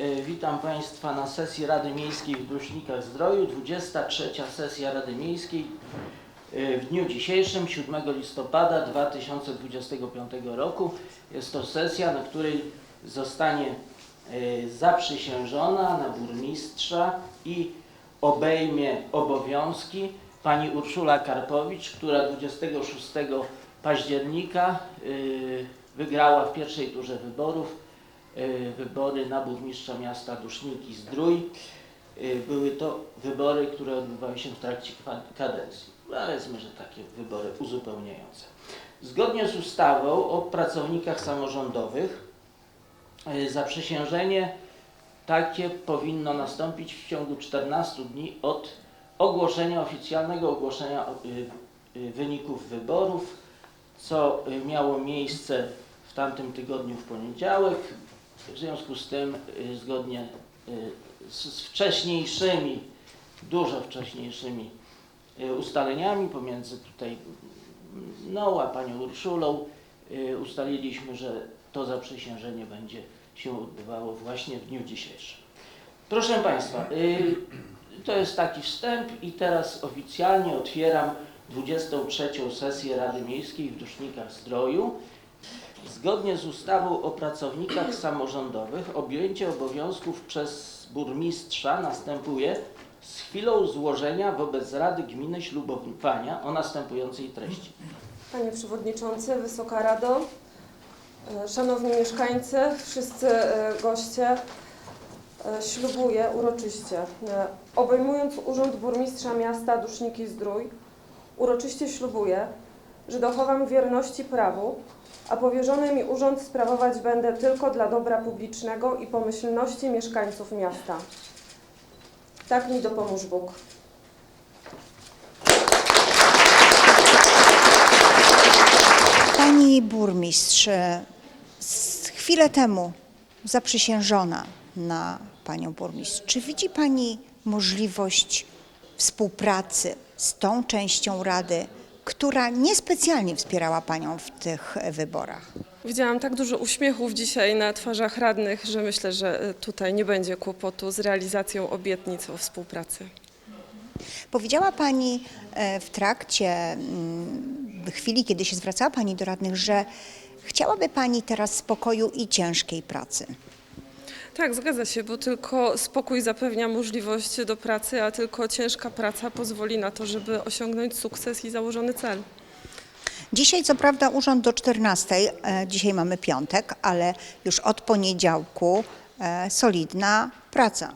E, Witam Państwa na sesji Rady Miejskiej w Bruśnikach Zdroju. 23. sesja Rady Miejskiej e, w dniu dzisiejszym, 7 listopada 2025 roku. Jest to sesja, na której zostanie e, zaprzysiężona na burmistrza i obejmie obowiązki pani Urszula Karpowicz, która 26 października wygrała w pierwszej turze wyborów wybory na burmistrza miasta Duszniki Zdrój. Y, Były to wybory, które odbywały się w trakcie kadencji. Powiedzmy, że takie wybory uzupełniające. Zgodnie z ustawą o pracownikach samorządowych y, zaprzysiężenie takie powinno nastąpić w ciągu 14 dni od ogłoszenia, oficjalnego ogłoszenia wyników wyborów, co miało miejsce w tamtym tygodniu w poniedziałek. W związku z tym, y, zgodnie y, z, wcześniejszymi, dużo wcześniejszymi y, ustaleniami pomiędzy tutaj mną a panią Urszulą, ustaliliśmy, że to zaprzysiężenie będzie się odbywało właśnie w dniu dzisiejszym. Proszę Państwa, to jest taki wstęp i teraz oficjalnie otwieram 23. sesję Rady Miejskiej w Dusznikach Zdroju. Zgodnie z ustawą o pracownikach samorządowych objęcie obowiązków przez burmistrza następuje z chwilą złożenia wobec Rady Gminy ślubowania o następującej treści. Panie Przewodniczący, Wysoka Rado, e, Szanowni Mieszkańcy, wszyscy e, goście, e, ślubuję uroczyście, obejmując Urząd Burmistrza Miasta Duszniki Zdrój, uroczyście ślubuję, że dochowam wierności prawu, a powierzony mi urząd sprawować będę tylko dla dobra publicznego i pomyślności mieszkańców miasta. Tak mi dopomóż Bóg. Pani burmistrz, chwilę temu zaprzysiężona na panią burmistrz. Czy widzi pani możliwość współpracy z tą częścią rady, która niespecjalnie wspierała panią w tych wyborach? Widziałam tak dużo uśmiechów dzisiaj na twarzach radnych, że myślę, że tutaj nie będzie kłopotu z realizacją obietnic o współpracy. Powiedziała Pani e, w trakcie mm, chwili, kiedy się zwracała Pani do radnych, że chciałaby Pani teraz spokoju i ciężkiej pracy. Tak, zgadza się, bo tylko spokój zapewnia możliwość do pracy, a tylko ciężka praca pozwoli na to, żeby osiągnąć sukces i założony cel. Dzisiaj co prawda urząd do 14, e, dzisiaj mamy piątek, ale już od poniedziałku e, solidna praca.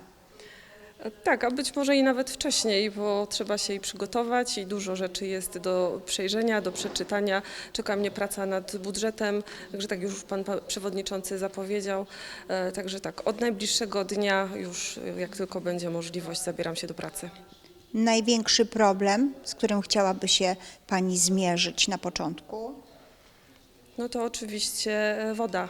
Tak, a być może i nawet wcześniej, bo trzeba się i przygotować i dużo rzeczy jest do przejrzenia, do przeczytania. Czeka mnie praca nad budżetem, także tak już Pan pa- Przewodniczący zapowiedział. E, Także tak, od najbliższego dnia już jak tylko będzie możliwość zabieram się do pracy. Największy problem, z którym chciałaby się Pani zmierzyć na początku? No to oczywiście woda.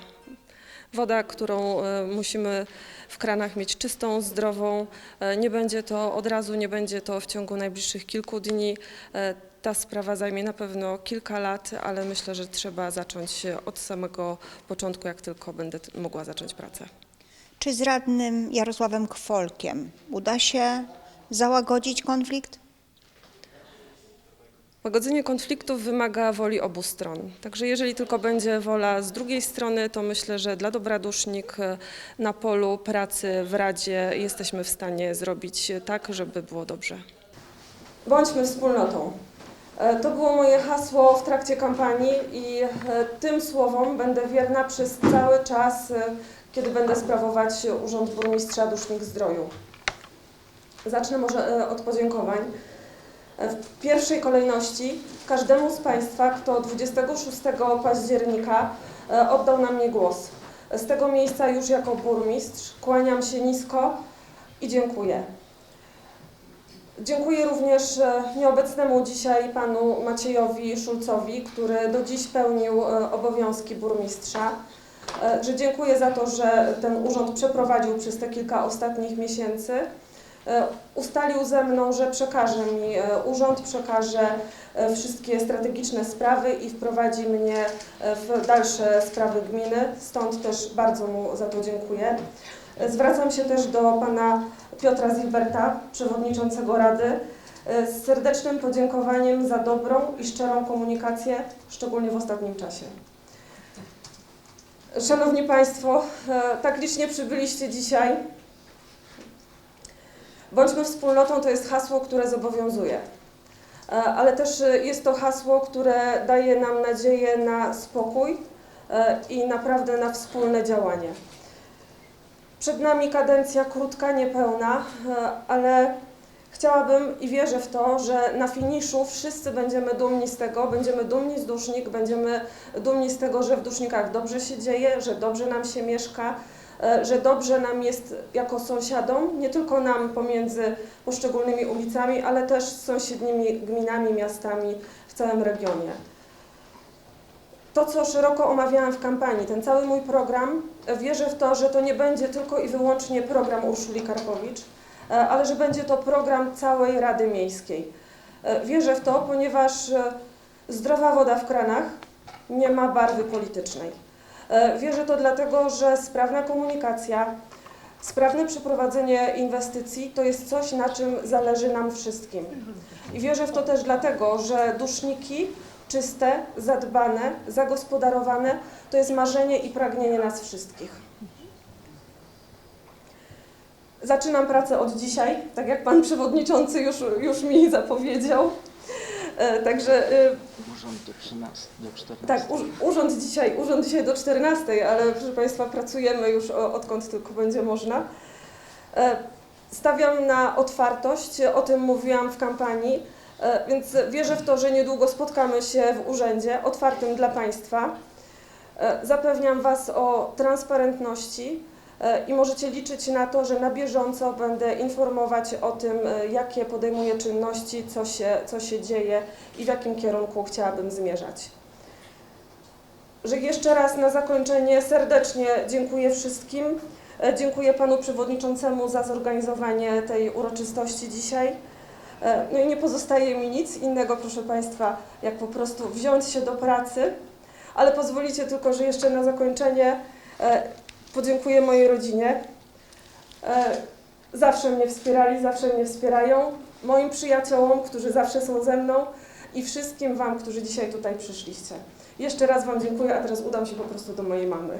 Woda, którą e, musimy w kranach mieć czystą, zdrową. E, Nie będzie to od razu, nie będzie to w ciągu najbliższych kilku dni. E, Ta sprawa zajmie na pewno kilka lat, ale myślę, że trzeba zacząć od samego początku, jak tylko będę mogła zacząć pracę. Czy z radnym Jarosławem Kwolkiem uda się załagodzić konflikt? Łagodzenie konfliktów wymaga woli obu stron. Także jeżeli tylko będzie wola z drugiej strony, to myślę, że dla dobra dusznik e, na polu pracy w Radzie jesteśmy w stanie zrobić tak, żeby było dobrze. Bądźmy wspólnotą. E, To było moje hasło w trakcie kampanii i e, tym słowom będę wierna przez cały czas, kiedy będę sprawować Urząd Burmistrza Dusznik Zdroju. Zacznę może od podziękowań. W pierwszej kolejności każdemu z Państwa, kto 26 października e, oddał na mnie głos. Z tego miejsca już jako burmistrz kłaniam się nisko i dziękuję. Dziękuję również e, nieobecnemu dzisiaj panu Maciejowi Szulcowi, który do dziś pełnił e, obowiązki burmistrza. E, Że dziękuję za to, że ten urząd przeprowadził przez te kilka ostatnich miesięcy. E, ustalił ze mną, że przekaże mi e, urząd, przekaże e, wszystkie strategiczne sprawy i wprowadzi mnie w dalsze sprawy gminy. Stąd też bardzo mu za to dziękuję. Zwracam się też do pana Piotra Zilberta, przewodniczącego Rady, z serdecznym podziękowaniem za dobrą i szczerą komunikację, szczególnie w ostatnim czasie. Szanowni Państwo, tak licznie przybyliście dzisiaj. Bądźmy wspólnotą to jest hasło, które zobowiązuje. E, Ale też e, jest to hasło, które daje nam nadzieję na spokój e, i naprawdę na wspólne działanie. Przed nami kadencja krótka, niepełna, ale chciałabym i wierzę w to, że na finiszu wszyscy będziemy dumni z tego, będziemy dumni z Dusznik, będziemy dumni z tego, że w Dusznikach dobrze się dzieje, że dobrze nam się mieszka, że dobrze nam jest jako sąsiadom, nie tylko nam pomiędzy poszczególnymi ulicami, ale też z sąsiednimi gminami, miastami w całym regionie. To, co szeroko omawiałam w kampanii, ten cały mój program, e, wierzę w to, że to nie będzie tylko i wyłącznie program Urszuli Karpowicz, e, ale że będzie to program całej Rady Miejskiej. E, Wierzę w to, ponieważ e, zdrowa woda w kranach nie ma barwy politycznej. E, Wierzę to dlatego, że sprawna komunikacja, sprawne przeprowadzenie inwestycji to jest coś, na czym zależy nam wszystkim. I wierzę w to też dlatego, że duszniki czyste, zadbane, zagospodarowane to jest marzenie i pragnienie nas wszystkich. Zaczynam pracę od dzisiaj, tak jak pan przewodniczący już, już mi zapowiedział. E, Także e, Urząd do 13, do 14. tak, urząd dzisiaj, urząd dzisiaj do 14, ale proszę Państwa, pracujemy już odkąd tylko będzie można. E, Stawiam na otwartość, o tym mówiłam w kampanii, więc wierzę w to, że niedługo spotkamy się w urzędzie otwartym dla Państwa. Zapewniam Was o transparentności i możecie liczyć na to, że na bieżąco będę informować o tym, e, jakie podejmuję czynności, co się, co się dzieje i w jakim kierunku chciałabym zmierzać. Że jeszcze raz na zakończenie serdecznie dziękuję wszystkim. E, Dziękuję panu przewodniczącemu za zorganizowanie tej uroczystości dzisiaj. E, No i nie pozostaje mi nic innego, proszę państwa, jak po prostu wziąć się do pracy. Ale pozwolicie tylko, że jeszcze na zakończenie e, podziękuję mojej rodzinie. E, Zawsze mnie wspierali, zawsze mnie wspierają. Moim przyjaciołom, którzy zawsze są ze mną i wszystkim Wam, którzy dzisiaj tutaj przyszliście. Jeszcze raz Wam dziękuję, a teraz udam się po prostu do mojej mamy.